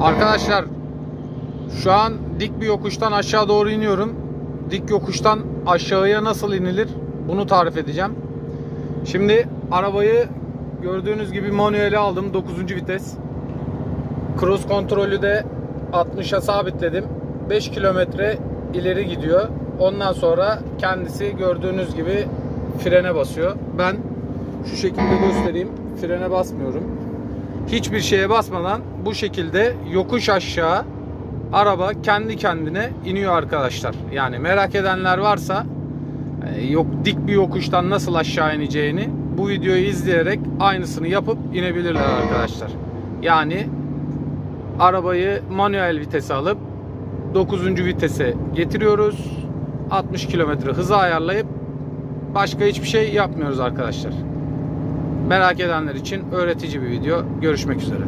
Arkadaşlar şu an dik bir yokuştan aşağı doğru iniyorum. Dik yokuştan aşağıya nasıl inilir bunu tarif edeceğim. Şimdi arabayı gördüğünüz gibi manuele aldım 9. vites. Cruise kontrolü de 60'a sabitledim. 5 kilometre ileri gidiyor. Ondan sonra kendisi gördüğünüz gibi frene basıyor. Ben şu şekilde göstereyim. Frene basmıyorum. Hiçbir şeye basmadan bu şekilde yokuş aşağı araba kendi kendine iniyor arkadaşlar. Yani merak edenler varsa e, yok dik bir yokuştan nasıl aşağı ineceğini bu videoyu izleyerek aynısını yapıp inebilirler arkadaşlar. Yani arabayı manuel vitese alıp 9. vitese getiriyoruz. 60 kilometre hızı ayarlayıp başka hiçbir şey yapmıyoruz arkadaşlar. Merak edenler için öğretici bir video. Görüşmek üzere.